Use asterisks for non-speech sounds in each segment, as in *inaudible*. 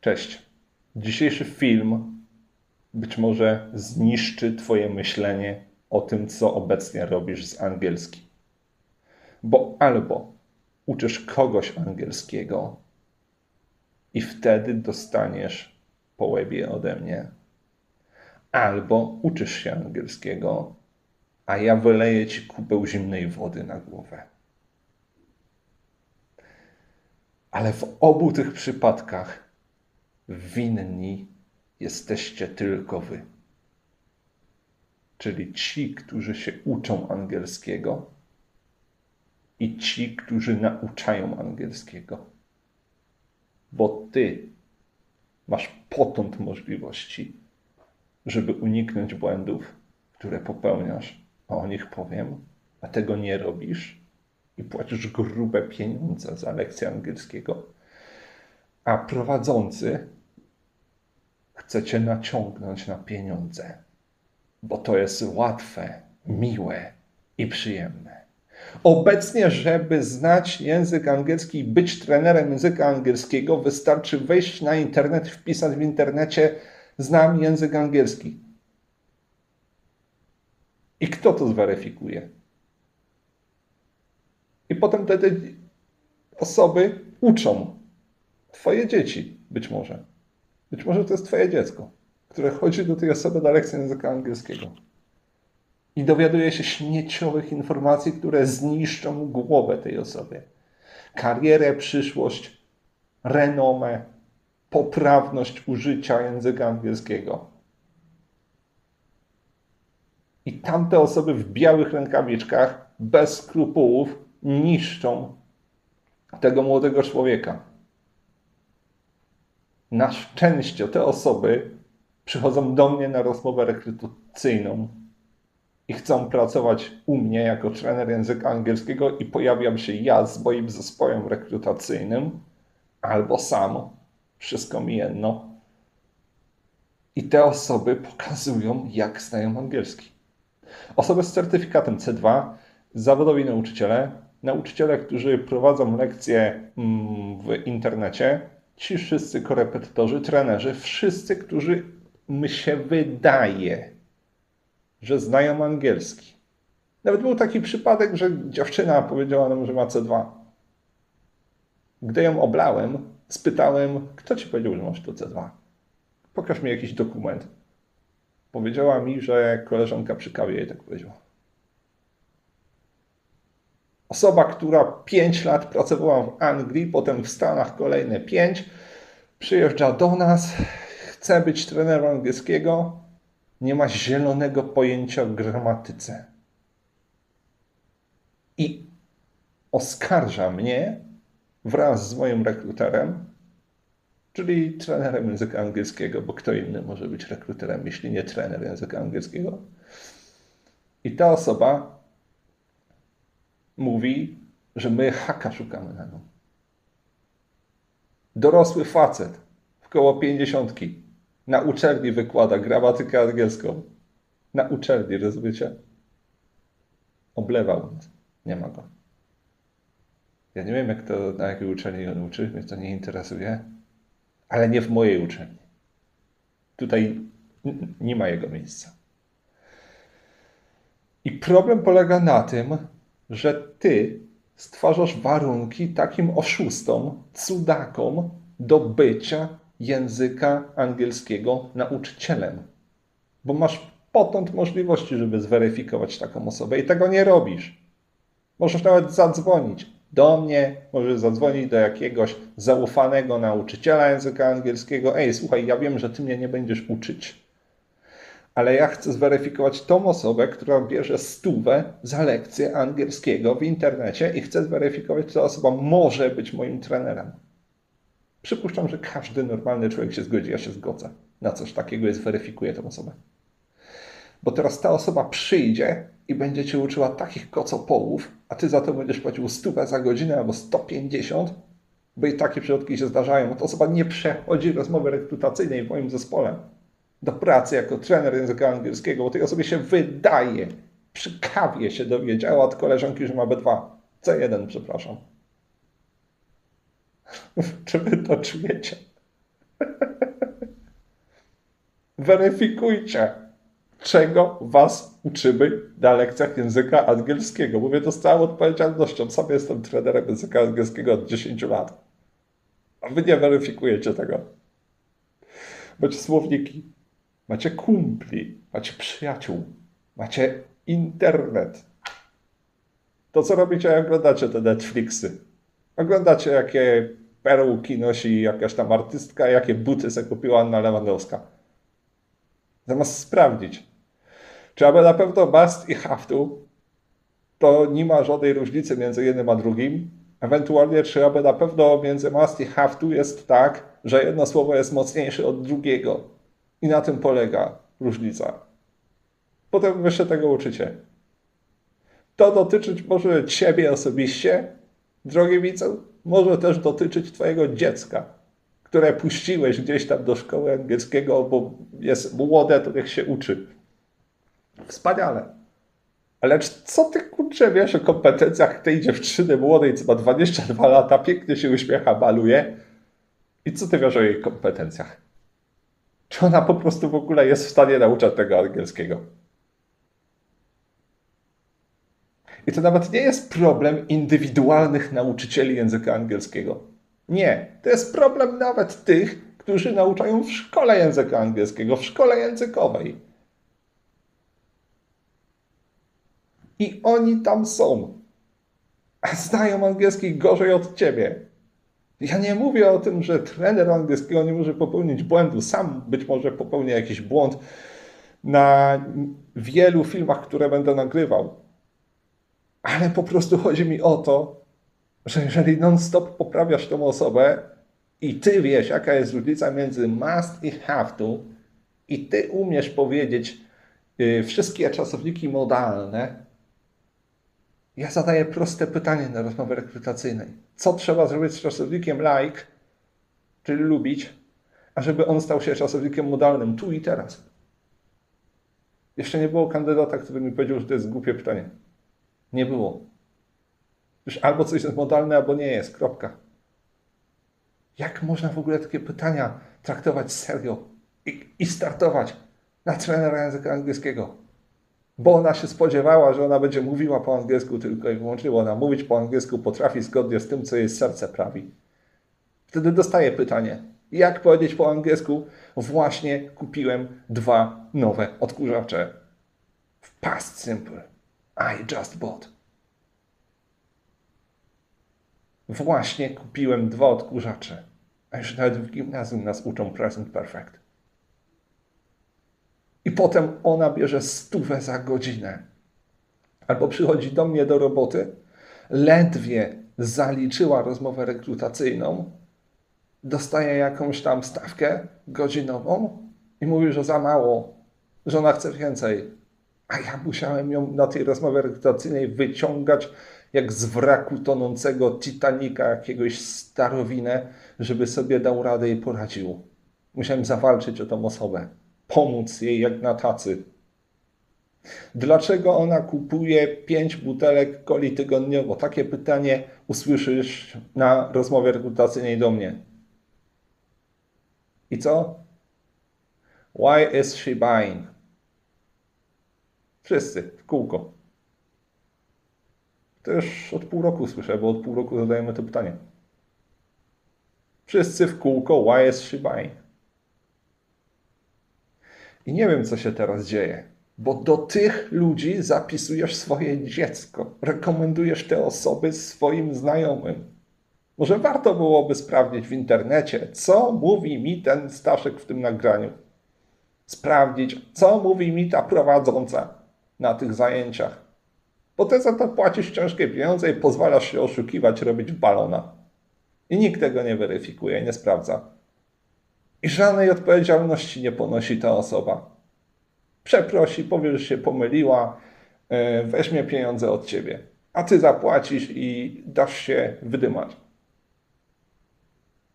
Cześć. Dzisiejszy film być może zniszczy Twoje myślenie o tym, co obecnie robisz z angielskim. Bo albo uczysz kogoś angielskiego i wtedy dostaniesz po łebie ode mnie, albo uczysz się angielskiego, a ja wyleję Ci kubeł zimnej wody na głowę. Ale w obu tych przypadkach winni jesteście tylko wy. Czyli ci, którzy się uczą angielskiego i ci, którzy nauczają angielskiego. Bo ty masz potąd możliwości, żeby uniknąć błędów, które popełniasz, a o nich powiem, a tego nie robisz i płacisz grube pieniądze za lekcję angielskiego, a prowadzący chce cię naciągnąć na pieniądze, bo to jest łatwe, miłe i przyjemne. Obecnie, żeby znać język angielski i być trenerem języka angielskiego, wystarczy wejść na internet, wpisać w internecie znam język angielski. I kto to zweryfikuje? I potem te, te osoby uczą Twoje dzieci, być może. Być może to jest Twoje dziecko, które chodzi do tej osoby na lekcję języka angielskiego i dowiaduje się śmieciowych informacji, które zniszczą głowę tej osoby. Karierę, przyszłość, renomę, poprawność użycia języka angielskiego. I tamte osoby w białych rękawiczkach, bez skrupułów, niszczą tego młodego człowieka. Na szczęście te osoby przychodzą do mnie na rozmowę rekrutacyjną i chcą pracować u mnie jako trener języka angielskiego i pojawiam się ja z moim zespołem rekrutacyjnym albo sam. Wszystko mi jedno. I te osoby pokazują, jak znają angielski. Osoby z certyfikatem C2, zawodowi nauczyciele, nauczyciele, którzy prowadzą lekcje mm, w internecie, ci wszyscy korepetytorzy, trenerzy, wszyscy, którzy mi się wydaje, że znają angielski. Nawet był taki przypadek, że dziewczyna powiedziała nam, że ma C2. Gdy ją oblałem, spytałem, kto ci powiedział, że masz to C2? Pokaż mi jakiś dokument. Powiedziała mi, że koleżanka przy kawie jej tak powiedziała. Osoba, która 5 lat pracowała w Anglii, potem w Stanach kolejne 5, przyjeżdża do nas, chce być trenerem angielskiego, nie ma zielonego pojęcia o gramatyce. I oskarża mnie wraz z moim rekruterem, czyli trenerem języka angielskiego, bo kto inny może być rekruterem, jeśli nie trener języka angielskiego. I ta osoba mówi, że my haka szukamy na nią. Dorosły facet, w koło pięćdziesiątki, na uczelni wykłada gramatykę angielską. Na uczelni, rozumiecie? Oblewał nas. Nie ma go. Ja nie wiem, jak to, na jakiej uczelni on uczy, mnie to nie interesuje, ale nie w mojej uczelni. Tutaj nie ma jego miejsca. I problem polega na tym, że ty stwarzasz warunki takim oszustom, cudakom do bycia języka angielskiego nauczycielem. Bo masz potąd możliwości, żeby zweryfikować taką osobę i tego nie robisz. Możesz nawet zadzwonić do mnie, możesz zadzwonić do jakiegoś zaufanego nauczyciela języka angielskiego. Ej, słuchaj, ja wiem, że ty mnie nie będziesz uczyć, ale ja chcę zweryfikować tą osobę, która bierze stówę za lekcję angielskiego w internecie i chcę zweryfikować, czy ta osoba może być moim trenerem. Przypuszczam, że każdy normalny człowiek się zgodzi, ja się zgodzę na coś takiego i zweryfikuję tę osobę. Bo teraz ta osoba przyjdzie i będzie cię uczyła takich kocopołów, a ty za to będziesz płacił stówę za godzinę albo 150, bo i takie przypadki się zdarzają. Ta osoba nie przechodzi rozmowy rekrutacyjnej w moim zespole do pracy jako trener języka angielskiego, bo tej osobie się wydaje, przy kawie się dowiedziała od koleżanki, że ma B2. C1, przepraszam. *laughs* Czy wy to czujecie? *laughs* weryfikujcie, czego was uczymy na lekcjach języka angielskiego. Mówię to z całą odpowiedzialnością. Sam jestem trenerem języka angielskiego od 10 lat. A wy nie weryfikujecie tego. Macie słowniki, macie kumpli, macie przyjaciół, macie internet. To, co robicie, jak oglądacie te Netflixy. Oglądacie, jakie peruki nosi jakaś tam artystka, jakie buty sobie kupiła Anna Lewandowska. Zamiast sprawdzić, czy aby na pewno must i have to, to nie ma żadnej różnicy między jednym a drugim. Ewentualnie, czy aby na pewno między must i have to jest tak, że jedno słowo jest mocniejsze od drugiego. I na tym polega różnica. Potem wy się tego uczycie. To dotyczyć może ciebie osobiście, drogi widzu, może też dotyczyć twojego dziecka, które puściłeś gdzieś tam do szkoły angielskiego, bo jest młode, to niech się uczy. Wspaniale. Ale co ty kurczę wiesz o kompetencjach tej dziewczyny młodej, co ma 22 lata, pięknie się uśmiecha, maluje? I co ty wiesz o jej kompetencjach? Czy ona po prostu w ogóle jest w stanie nauczać tego angielskiego? I to nawet nie jest problem indywidualnych nauczycieli języka angielskiego. Nie, to jest problem nawet tych, którzy nauczają w szkole języka angielskiego, w szkole językowej. I oni tam są. A znają angielski gorzej od ciebie. Ja nie mówię o tym, że trener angielskiego nie może popełnić błędu. Sam być może popełni jakiś błąd na wielu filmach, które będę nagrywał. Ale po prostu chodzi mi o to, że jeżeli non-stop poprawiasz tą osobę i ty wiesz, jaka jest różnica między must i have to, i ty umiesz powiedzieć yy, wszystkie czasowniki modalne, ja zadaję proste pytanie na rozmowie rekrutacyjnej. Co trzeba zrobić z czasownikiem like, czyli lubić, ażeby on stał się czasownikiem modalnym tu i teraz? Jeszcze nie było kandydata, który mi powiedział, że to jest głupie pytanie. Nie było. Już albo coś jest modalne, albo nie jest. Kropka. Jak można w ogóle takie pytania traktować serio i, i startować na trenera języka angielskiego? Bo ona się spodziewała, że ona będzie mówiła po angielsku tylko i wyłącznie, ona mówić po angielsku potrafi zgodnie z tym, co jej serce prawi. Wtedy dostaje pytanie, jak powiedzieć po angielsku? Właśnie kupiłem dwa nowe odkurzacze. W past simple. I just bought. Właśnie kupiłem dwa odkurzacze. A już nawet w gimnazjum nas uczą present perfect. I potem ona bierze stówę za godzinę. Albo przychodzi do mnie do roboty, ledwie zaliczyła rozmowę rekrutacyjną, dostaje jakąś tam stawkę godzinową i mówi, że za mało, że ona chce więcej. A ja musiałem ją na tej rozmowie rekrutacyjnej wyciągać jak z wraku tonącego Titanika, jakiegoś starowinę, żeby sobie dał radę i poradził. Musiałem zawalczyć o tą osobę, pomóc jej jak na tacy. Dlaczego ona kupuje pięć butelek coli tygodniowo? Takie pytanie usłyszysz na rozmowie rekrutacyjnej do mnie. I co? Why is she buying? Wszyscy w kółko. To już od pół roku słyszę, bo od pół roku zadajemy to pytanie. Wszyscy w kółko, why is she buying? I nie wiem, co się teraz dzieje, bo do tych ludzi zapisujesz swoje dziecko, rekomendujesz te osoby swoim znajomym. Może warto byłoby sprawdzić w internecie, co mówi mi ten Staszek w tym nagraniu. Sprawdzić, co mówi mi ta prowadząca na tych zajęciach. Bo ty za to płacisz ciężkie pieniądze i pozwalasz się oszukiwać, robić balona. I nikt tego nie weryfikuje, nie sprawdza. I żadnej odpowiedzialności nie ponosi ta osoba. Przeprosi, powie, że się pomyliła, e, weźmie pieniądze od ciebie. A ty zapłacisz i dasz się wydymać.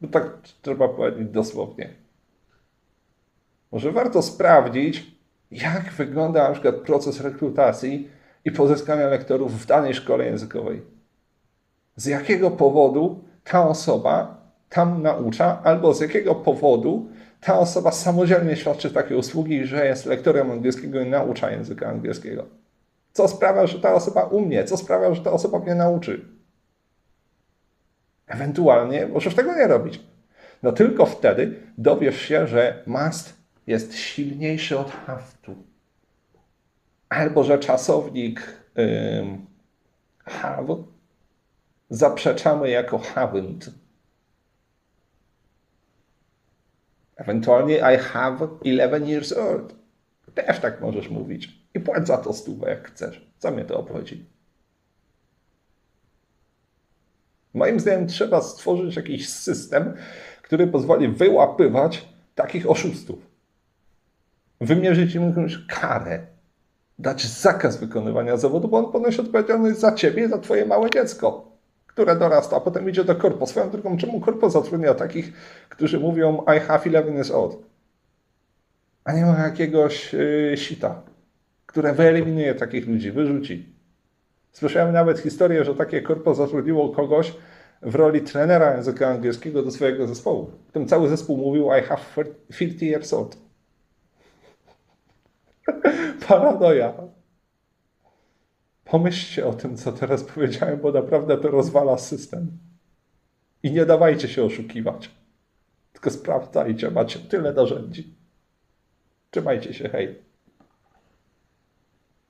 Bo tak trzeba powiedzieć dosłownie. Może warto sprawdzić, jak wygląda na przykład proces rekrutacji i pozyskania lektorów w danej szkole językowej. Z jakiego powodu ta osoba tam naucza, albo z jakiego powodu ta osoba samodzielnie świadczy takie usługi, że jest lektorem angielskiego i naucza języka angielskiego. Co sprawia, że ta osoba umie, co sprawia, że ta osoba mnie nauczy. Ewentualnie możesz tego nie robić. No tylko wtedy dowiesz się, że must jest silniejszy od have to. Albo że czasownik have zaprzeczamy jako haven't. Ewentualnie I have 11 years old. Też tak możesz mówić. I płać za to stówę, jak chcesz. Co mnie to obchodzi? Moim zdaniem trzeba stworzyć jakiś system, który pozwoli wyłapywać takich oszustów. Wymierzyć im jakąś karę. Dać zakaz wykonywania zawodu, bo on ponosi odpowiedzialność za ciebie i za twoje małe dziecko, które dorasta, a potem idzie do korpo. Swoją drogą, czemu korpo zatrudnia takich, którzy mówią I have 11 years old? A nie ma jakiegoś yy, sita, które wyeliminuje takich ludzi, wyrzuci. Słyszałem nawet historię, że takie korpo zatrudniło kogoś w roli trenera języka angielskiego do swojego zespołu. Potem cały zespół mówił I have 50 years old. *laughs* Paranoja. Pomyślcie o tym, co teraz *laughs* powiedziałem, bo naprawdę to rozwala system. I nie dawajcie się oszukiwać. Tylko sprawdzajcie, macie tyle narzędzi. Trzymajcie się, hej.